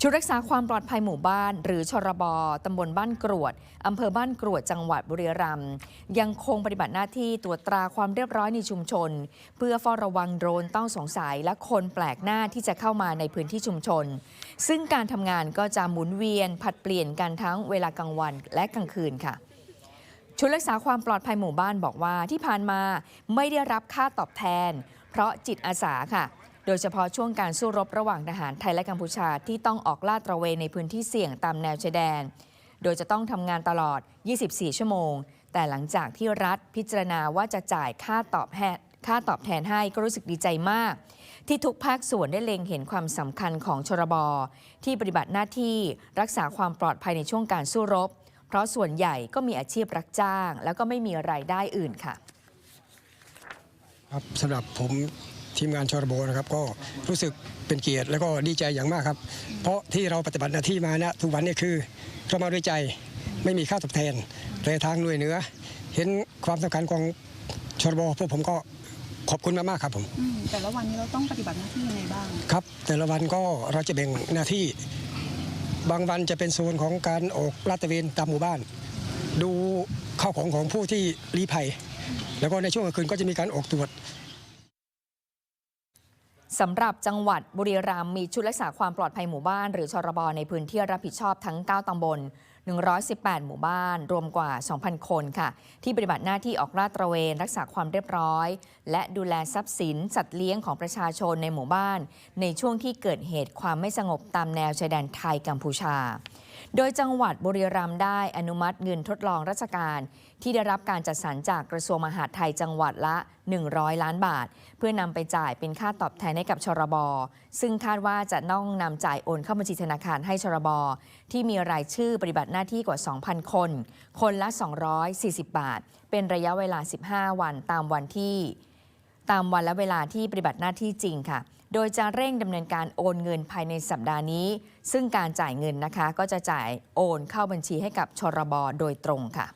ชุดรักษาความปลอดภัยหมู่บ้าน หรือชรบตำบลบ้านกรวดอำเภอบ้านกรวดจังหวัดบุรีรัมย์ยังคงปฏิบัติหน้าที่ตรวจตราความเรียบร้อยในชุมชน เพื่อเฝ้าระวังโดรนต้องสงสัยและคนแปลกหน้าที่จะเข้ามาในพื้นที่ชุมชน ซึ่งการทำงานก็จะหมุนเวียนผัดเปลี่ยนกันทั้งเวลากลางวันและกลางคืนค่ะชุดรักษาความปลอดภัยหมู่บ้านบอกว่าที่ผ่านมาไม่ได้รับค่าตอบแทน เพราะจิตอาสาค่ะ โดยเฉพาะช่วงการสู้รบระหว่างทหารไทยและกัมพูชาที่ต้องออกลาดตระเวนในพื้นที่เสี่ยงตามแนวชายแดน โดยจะต้องทำงานตลอด 24 ชั่วโมง แต่หลังจากที่รัฐพิจารณาว่าจะจ่ายค่าตอบแทนค่าตอบแทนให้ก็รู้สึกดีใจมาก ที่ทุกภาคส่วนได้เล็งเห็นความสำคัญของชรบที่ปฏิบัติหน้าที่รักษาความปลอดภัยในช่วงการสู้รบ เพราะส่วนใหญ่ก็มีอาชีพรับจ้าง แล้วก็ไม่มีรายได้อื่นค่ะ ครับสำหรับผม ทีมงานชรบนะครับก็รู้สึกเป็นเกียรติแล้วก็ดีใจอย่างมากครับ เพราะที่เราปฏิบัติหน้าที่มาเนี่ยทุกวันเนี่ยคือเรามาด้วยใจไม่มีค่าตอบแทนแต่ทางหน่วยเหนือ เห็นความสำคัญของชรบพวกผมก็ขอบคุณมากๆครับผมอืมแต่ละวันนี้เราต้องปฏิบัติหน้าที่ยังไงบ้างครับ แต่ละวันก็เราจะแบ่งหน้าที่ บางวันจะเป็นโซนของการออกลาดตระเวนตามหมู่บ้าน ดูข้าวของของผู้ที่ลี้ภัย แล้วก็ในช่วงกลางคืนก็จะมีการออกตรวจ สำหรับจังหวัดบุรีรัมย์มีชุดรักษาความปลอดภัยหมู่บ้าน หรือชรบในพื้นที่รับผิดชอบทั้ง 9 ตำบล 118 หมู่บ้าน รวมกว่า 2,000 คนค่ะ ที่ปฏิบัติหน้าที่ออกลาดตระเวน รักษาความเรียบร้อย และดูแลทรัพย์สิน สัตว์เลี้ยงของประชาชนในหมู่บ้าน ในช่วงที่เกิดเหตุความไม่สงบตามแนวชายแดนไทยกัมพูชา โดยจังหวัดบุรีรัมย์ได้อนุมัติเงินทดลองราชการ ที่ได้รับการจัดสรรจากกระทรวงมหาดไทยจังหวัดละ 100 ล้านบาท เพื่อนำไปจ่ายเป็นค่าตอบแทนให้กับชรบ ซึ่งคาดว่าจะต้องนำจ่ายโอนเข้าบัญชีธนาคารให้ชรบ ที่มีรายชื่อปฏิบัติหน้าที่กว่า 2,000 คน คนละ 240 บาท เป็นระยะเวลา 15 วันตามวันที่ ตามวันและเวลาที่ปฏิบัติหน้าที่จริงค่ะ โดยจะเร่งดำเนินการโอนเงินภายในสัปดาห์นี้ ซึ่งการจ่ายเงินนะคะ ก็จะจ่ายโอนเข้าบัญชีให้กับชรบโดยตรงค่ะ